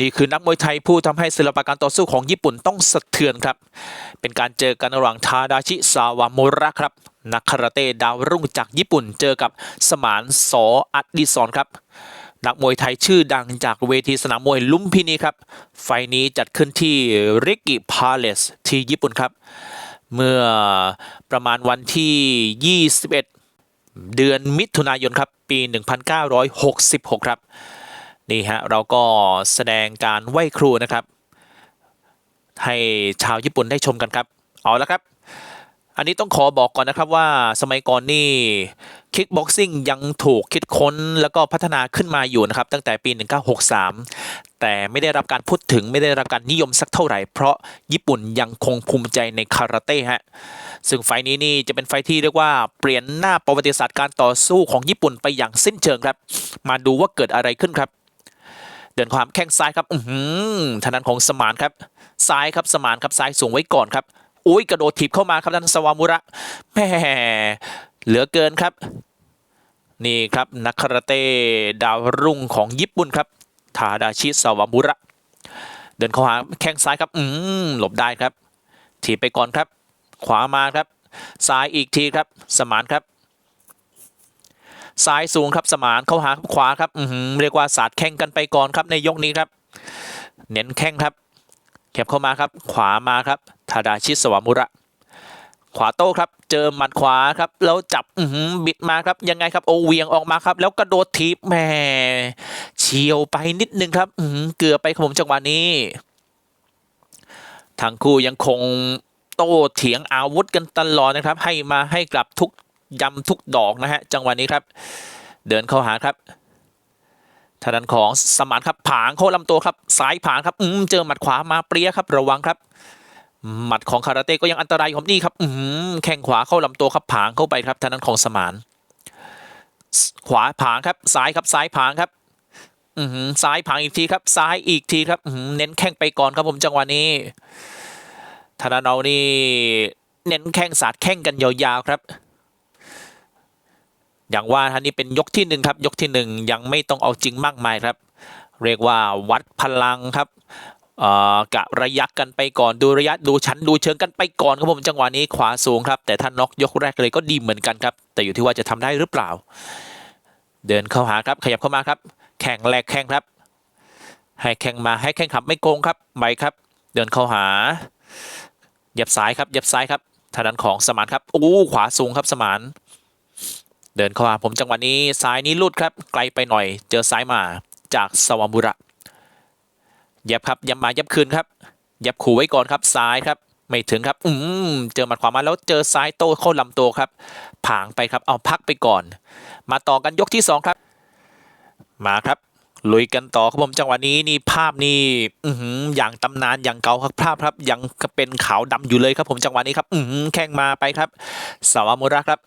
นี่คือนักมวยไทยผู้ทำให้ศิลปะการต่อสู้ของญี่ปุ่นต้องสะเทือนครับ เป็นการเจอกันระหว่างทาดาชิซาวามุระครับ นักคาราเต้ดาวรุ่งจากญี่ปุ่นเจอกับสมานสออัดดิสอนครับ นักมวยไทยชื่อดังจากเวทีสนามมวยลุมพินีครับ ไฟล์นี้จัดขึ้นที่ริกิพาเลสที่ญี่ปุ่นครับ เมื่อประมาณวันที่ 21 เดือนมิถุนายนครับ ปี 1966 ครับ นี่ฮะเราก็แสดงการไหว้ครูนะครับ ให้ชาวญี่ปุ่นได้ชมกันครับ เอาละครับ อันนี้ต้องขอบอกก่อนนะครับว่าสมัยก่อนนี่คิกบ็อกซิ่งยังถูกคิดค้นแล้วก็พัฒนาขึ้นมาอยู่นะครับ ตั้งแต่ปี 1963 แต่ไม่ได้รับการพูดถึงไม่ได้รับการนิยมสักเท่าไหร่ เพราะญี่ปุ่นยังคงภูมิใจในคาราเต้ฮะซึ่งไฟล์นี้นี่จะเป็นไฟที่เรียกว่าเปลี่ยนหน้าประวัติศาสตร์การต่อสู้ของญี่ปุ่นไปอย่างสิ้นเชิงครับ มาดูว่าเกิดอะไรขึ้นครับ เดินความแข้งซ้ายครับ อือหือทางด้านของสมานครับ ซ้ายครับสมานครับซ้ายสูงไว้ก่อนครับอุ้ยกระโดดถีบเข้ามาครับท่านสวามุระแหมเหลือเกินครับ นี่ครับนักคาราเต้ดาวรุ่งของญี่ปุ่นครับทาดาชิสวามุระ เดินเข้าหาแข้งซ้ายครับ อืมหลบได้ครับ ถีบไปก่อนครับ ขวามาครับ ซ้ายอีกทีครับ สมานครับ ซ้ายสูงครับสมานเข้าหาขวาครับอืเรียกว่าสาดแข่งกันไปก่อนครับในยกนี้ครับ เน้นแข้งครับแคบเข้ามาครับ ขวามาครับทาดาชิสวามุระขวาโต้ครับ เจอหมัดขวาครับ แล้วจับอืบิดมาครับ ยังไงครับ โอเวียงออกมาครับ แล้วกระโดดทีบแหมเฉียวไปนิดนึงครับ อืเกือบไปครับผมจังหวะนี้ ทั้งคู่ยังคงโต้เถียงอาวุธกันตลอดนะครับ ให้มาให้กลับทุก ยำทุกดอกนะฮะจังหวะนี้ครับ เดินเข้าหาครับทางด้านของสมานครับผางเข้าลำตัวครับซ้ายผางครับอืมเจอหมัดขวามาเปรี้ยครับระวังครับ หมัดของคาราเต้ก็ยังอันตรายอยู่ครับนี่ครับอืมแข้งขวาเข้าลำตัวครับผางเข้าไปครับทางด้านของสมาน ขวาผางครับซ้ายครับซ้ายผางครับอือหือซ้ายผางอีกทีครับซ้ายอีกทีครับอือหือเน้นแข้งไปก่อนครับผมจังหวะนี้ทางด้านเรานี่เน้นแข้งสาดแข้งกันยาวๆครับ อย่างว่าท่านนี้เป็นยกที่หนึ่งครับ ยกที่หนึ่งยังไม่ต้องเอาจริงมากมายครับ เรียกว่าวัดพลังครับกะระยะกันไปก่อนดูระยะดูชั้นดูเชิงกันไปก่อนครับผมจังหวะนี้ขวาสูงครับ แต่ท่านน็อกยกแรกเลยก็ดีเหมือนกันครับ แต่อยู่ที่ว่าจะทำได้หรือเปล่า เดินเข้าหาครับขยับเข้ามาครับ แข่งแลกแข่งครับ ให้แข่งมาให้แข่งขับไม่โกงครับไปครับ เดินเข้าหาหยับซ้ายครับหยับซ้ายครับทางด้านของสมานครับอู้ขวาสูงครับสมาน เดินเข้ามาผมจังหวะนี้ซ้ายนี้ลุดครับไกลไปหน่อย เจอซ้ายมาจากสวามุระย็บครับยับมายับคืนครับยับขู่ไว้ก่อนครับซ้ายครับ ไม่ถึงครับ อืมเจอหมัดขวามาแล้วเจอซ้ายโต้เข้าลำตัวครับ ผางไปครับเอาพักไปก่อน มาต่อกันยกที่สองครับ มาครับลุยกันต่อครับผมจังหวะนี้นี่ภาพนี่อืออย่างตำนานอย่างเก่าครับภาพครับยังเป็นขาวดำอยู่เลยครับผมจังหวะนี้ครับ อือหือแข้งมาไปครับสวามุระครับ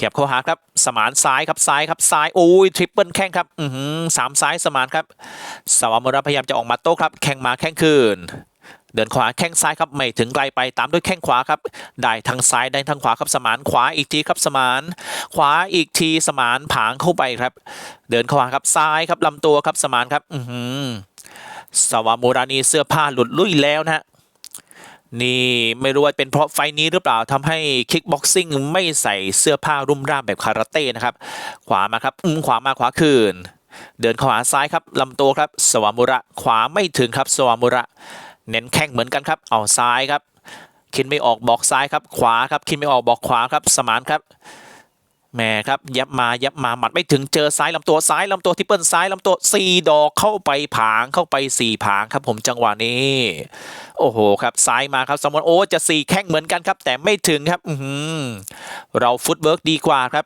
เก็บเข้าหาครับ สมานซ้ายครับซ้ายครับซ้ายโอ้ยทริปเปิลแข้งครับอือหือสามซ้ายสมานครับสวามุระพยายามจะออกมาโต้ครับแข้งมาแข้งคืนเดินขวาแข้งซ้ายครับไม่ถึงไกลไปตามด้วยแข้งขวาครับ ได้ทางซ้ายได้ทางขวาครับสมานขวาอีกทีครับสมาน ขวาอีกทีสมานผางเข้าไปครับ เดินข้าครับซ้ายครับลำตัวครับสมานครับ อือหือสวามุรานีเสื้อผ้าหลุดลุ่ยแล้วนะฮะ นี่ไม่รู้ว่าเป็นเพราะไฟนี้หรือเปล่าทำให้คิกบ็อกซิ่งไม่ใส่เสื้อผ้ารุ่มร่ามแบบคาราเต้นะครับ ขวามาครับอืมขวามาขวาคืน เดินขวาซ้ายครับลำตัวครับสวามุระ ขวาไม่ถึงครับสวามุระ เน้นแข้งเหมือนกันครับ เอาซ้ายครับ คิดไม่ออกบอกซ้ายครับ ขวาครับ คิดไม่ออกบอกขวาครับ สมานครับ แหม่ครับยับมายับมาหมัดไม่ถึงเจอซ้ายลำตัวซ้ายลำตัวทิปเปิลซ้ายลำตัวสี่ดอกเข้าไปผางเข้าไปสี่ผางครับผมจังหวะนี้ โอ้โหครับซ้ายมาครับสมอนโอ้จะสี่แข้งเหมือนกันครับ แต่ไม่ถึงครับอืเราฟุตเวิร์กดีกว่าครับ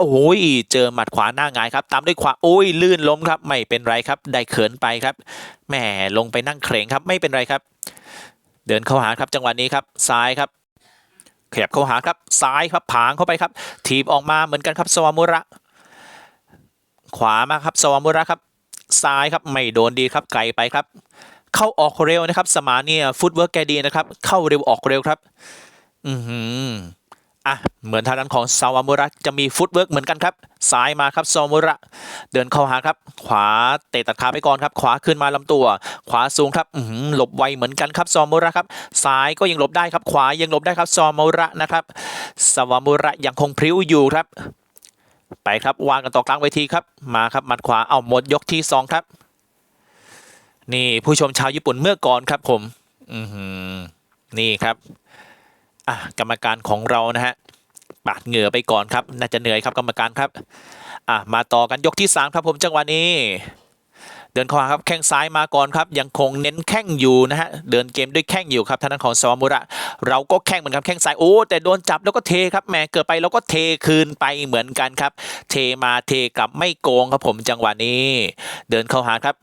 โอ้ยเจอหมัดขวาหน้างายครับ ตามด้วยขวาโอ้ยลื่นล้มครับ ไม่เป็นไรครับ ได้เขินไปครับแหมลงไปนั่งเคร่งครับ ไม่เป็นไรครับ เดินเข้าหาครับจังหวะนี้ครับซ้ายครับ ขยับเข้าหาครับซ้ายครับผางเข้าไปครับ ถีบออกมาเหมือนกันครับสวามุระ ขวามาครับสวามุระครับ ซ้ายครับไม่โดนดีครับไกลไปครับ เข้าออกเร็วนะครับ สมานเนี่ยฟุตเวิร์กแกดีนะครับ เข้าเร็วออกเร็วครับ อือหือ อะเหมือนทางด้านของซาวามุระจะมีฟุตเวิร์กเหมือนกันครับซ้ายมาครับซาวามุระเดินเข้าหาครับ ขวาเตะตัดขาไปก่อนครับ ขวาขึ้นมาลำตัว ขวาสูงครับหลบไวเหมือนกันครับซาอมุระครับซ้ายก็ยังหลบได้ครับ ขวายังหลบได้ครับซาอมุระนะครับซาวามุระยังคงพริ้วอยู่ครับ ไปครับวางกันต่อกลางเวทีครับมาครับมัดขวาเอาหมดยกที่สองครับ นี่ผู้ชมชาวญี่ปุ่นเมื่อก่อนครับผม อืนี่ครับ อะกรรมการของเรานะฮะปาดเหงื่อไปก่อนครับ น่าจะเหนื่อยครับกรรมการครับอะมาต่อกันยกที่สามครับผมจังหวะนี้ เดินเข้าหาครับแข้งซ้ายมาก่อนครับยังคงเน้นแข้งอยู่นะฮะเดินเกมด้วยแข้งอยู่ครับทางด้านของซาวามุระ เราก็แข้งเหมือนกันแข้งซ้ายโอ้แต่โดนจับแล้วก็เทครับแหมเกิดไปแล้วก็เทคืนไปเหมือนกันครับ เทมาเทกลับไม่โกงครับผมจังหวะนี้ เดินเข้าหาครับ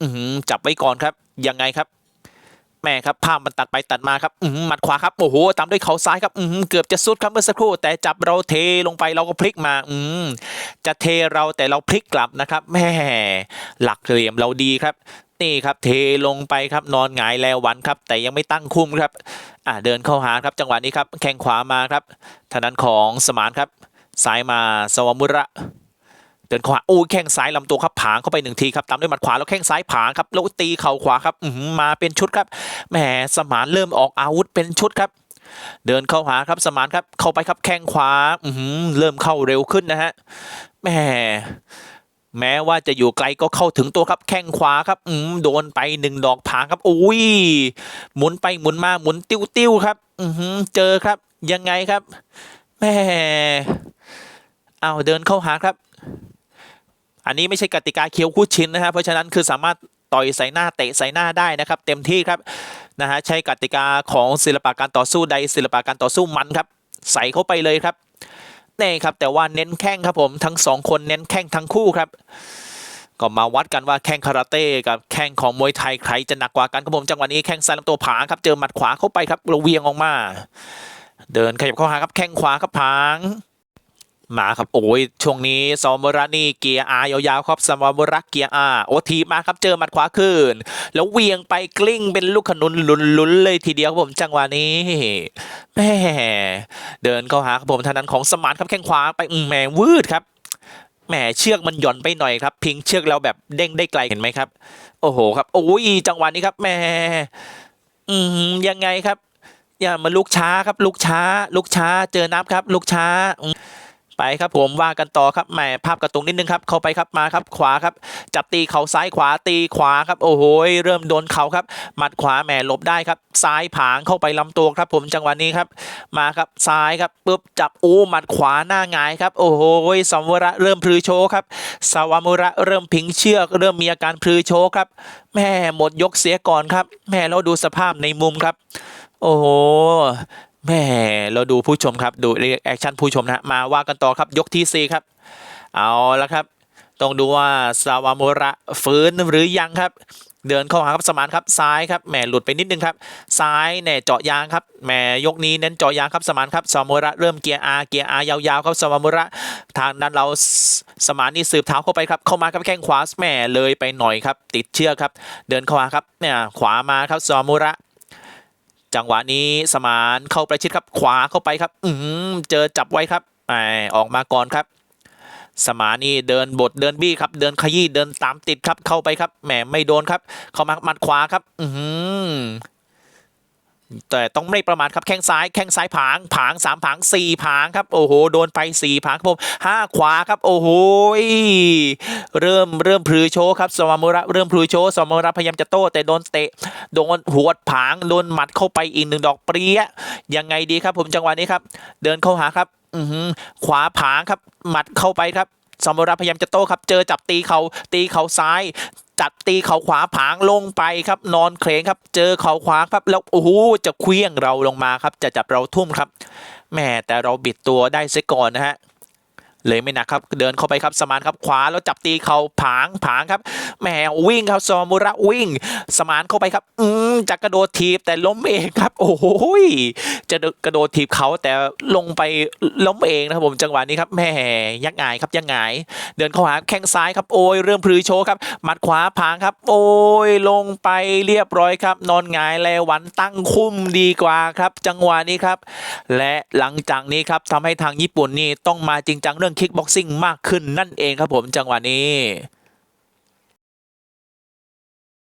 อือหือจับไว้ก่อนครับยังไงครับ แม่ครับภาพมันตัดไปตัดมาครับอือหือหมัดขวาครับโอ้โหตามด้วยเข่าซ้ายครับอือหือเกือบจะสุดครับเมื่อสักครู่ แต่จับเราเทลงไปเราก็พลิกมาอืมจะเทเราแต่เราพลิกกลับนะครับแม่หลักเหลี่ยมเราดีครับนี่ครับเทลงไปครับนอนหงายแล้ววันครับ แต่ยังไม่ตั้งคุ้มครับอ่าเดินเข้าหาครับจังหวะนี้ครับแข้งขวามาครับทางด้านของสมานครับซ้ายมาสวามุระ เดินขวาโอ้ยแข้งซ้ายลำตัวครับผางเข้าไปหนึ่งทีครับตามด้วยหมัดขวาแล้วแข้งซ้ายผางครับแล้วตีเข่าขวาครับอื้อหือมาเป็นชุดครับแหมสมานเริ่มออกอาวุธเป็นชุดครับ เดินเข้าหาครับสมานครับเข้าไปครับแข้งขวาอืเริ่มเข้าเร็วขึ้นนะฮะแหมแม้ว่าจะอยู่ไกลก็เข้าถึงตัวครับแข้งขวาครับอืมโดนไปหนึ่งดอกผางครับโอ้ยหมุนไปหมุนมาหมุนติ้วติ้วครับ อือหือเจอครับ ยังไงครับแหมเอาเดินเข้าหาครับ อันนี้ไม่ใช่กติกาเคียวคู่ชิ้นนะฮะเพราะฉะนั้นคือสามารถต่อยใส่หน้าเตะใส่หน้าได้นะครับ เต็มที่ครับนะฮะใช้กติกาของศิลปะการต่อสู้ใดศิลปะการต่อสู้มันครับ ใส่เข้าไปเลยครับนี่ครับแต่ว่าเน้นแข้งครับผมทั้งสองคนเน้นแข้งทั้งคู่ครับก็มาวัดกันว่าแข้งคาราเต้กับแข้งของมวยไทยใครจะหนักกว่ากันครับผมจังหวะนี้แข้งซ้ายลำตัวผางครับเจอหมัดขวาเข้าไปครับเราเวียงออกมา เดินขยับเข้าหาครับแข้งขวาครับผาง มาครับโอ้ยช่วงนี้ซอมบรานี่เกียร์อายาวๆครับซอมบรักเกียร์อาโอทีมาครับเจอหมัดขวาขึ้นแล้วเวียงไปกลิ้งเป็นลูกขนุนลุ้นๆเลยทีเดียวครับผมจังหวะนี้แม่เดินเข้าหาครับผมทางนั้นของสมานครับแข้งขวาไปอืมแหมวืดครับแหมเชือกมันหย่อนไปหน่อยครับ พิงเชือกเราแบบเด้งได้ไกลเห็นไหมครับ โอ้โหครับโอ้ยจังหวะนี้ครับแหมอืมยังไงครับ อย่ามาลุกช้าครับ ลุกช้า ลุกช้า เจอนับครับ ลุกช้าอืม ไปครับผมว่ากันต่อครับแหมภาพกระตุงนิดนึงครับเข้าไปครับมาครับขวาครับจับตีเข่าซ้ายขวาตีขวาครับโอ้โหเริ่มโดนเข่าครับหมัดขวาแหมหลบได้ครับ ซ้ายผางเข้าไปลำตัวครับ ผมจังหวะนี้ครับ มาครับซ้ายครับปุ๊บจับโอ้หมัดขวาหน้าหงายครับโอ้โหสมวระเริ่มพลือโชครับสวามุระเริ่มพิงเชือก เริ่มมีอาการพลือโชครับแม่หมดยกเสียก่อนครับแม่เราดูสภาพในมุมครับ โอ้โห แหม่เราดูผู้ชมครับดูรีแอคชั่นผู้ชมนะมาว่ากันต่อครับยกที่สี่ครับ เอาละครับ ต้องดูว่าซาวามุระฟื้นหรือยังครับ เดินเข้าหาครับสมานครับซ้ายครับแหมหลุดไปนิดนึงครับซ้ายเนี่ยเจาะยางครับแหมยกนี้เน้นเจาะยางครับสมานครับซาวามุระเริ่มเกียร์อาเกียร์อายาวๆครับซาวามุระทางนั้นเราสมานนี่สืบเท้าเข้าไปครับเข้ามาครับแข้งขวาแหมเลยไปหน่อยครับ ติดเชือกครับ เดินเข้ามาครับเนี่ยขวามาครับซาวามุระ จังหวะนี้สมานเข้าประชิดครับขวาเข้าไปครับ อืมเจอจับไว้ครับไอออกมาก่อนครับ สมานนี่เดินบทเดินบี้ครับ เดินขยี้เดินตามติดครับเข้าไปครับแหมไม่โดนครับ เข้ามาหมัดขวาครับ อืม แต่ต้องไม่ประมาทครับแข้งซ้ายแข้งซ้ายผางผางสามผางสี่ผางครับโอ้โหโดนไปสี่ผางครับผมห้าขวาครับโอ้โหเริ่มเริ่มพลือโชว์ครับสวามุระเริ่มพลือโชว์สวามุระพยายามจะโต้แต่โดนเตะโดนหัวดผางโดนหมัดเข้าไปอีกหนึ่งดอกเปรี้ยยังไงดีครับผมจังหวะนี้ครับ เดินเข้าหาครับอืขวาผางครับหมัดเข้าไปครับสมรพยายามจะโต้ครับ เจอจับตีเขาตีเขาซ้าย จัดตีเขาขวาผางลงไปครับ นอนเคลงครับ เจอเขาขวาครับแล้วโอ้โหจะเคลี้ยงเราลงมาครับ จะจับเราทุ่มครับแม่แต่เราบิดตัวได้เสียก่อนนะฮะ เลยไม่หนักครับเดินเข้าไปครับสมานครับขวาแล้วจับตีเขาผางผางครับแหมวิ่งครับซอมุระวิ่ง สมานเข้าไปครับ อืมจะกระโดดทีบแต่ล้มเองครับ โอ้โหยจะกระโดดทีบเขาแต่ลงไปล้มเองนะครับผมจังหวะนี้ครับแหมยักหงายครับยักหงาย เดินเข้าหาแข้งซ้ายครับโอ้ยเริ่มพลือโชว์ครับหมัดขวาผางครับ โอ้ยลงไปเรียบร้อยครับ นอนหงายแลวันตั้งคุ้มดีกว่าครับ จังหวะนี้ครับ และหลังจากนี้ครับทำให้ทางญี่ปุ่นนี่ต้องมาจริงจังเรื่องคิกบ็อกซิ่งมากขึ้นนั่นเองครับผมจังหวะนี้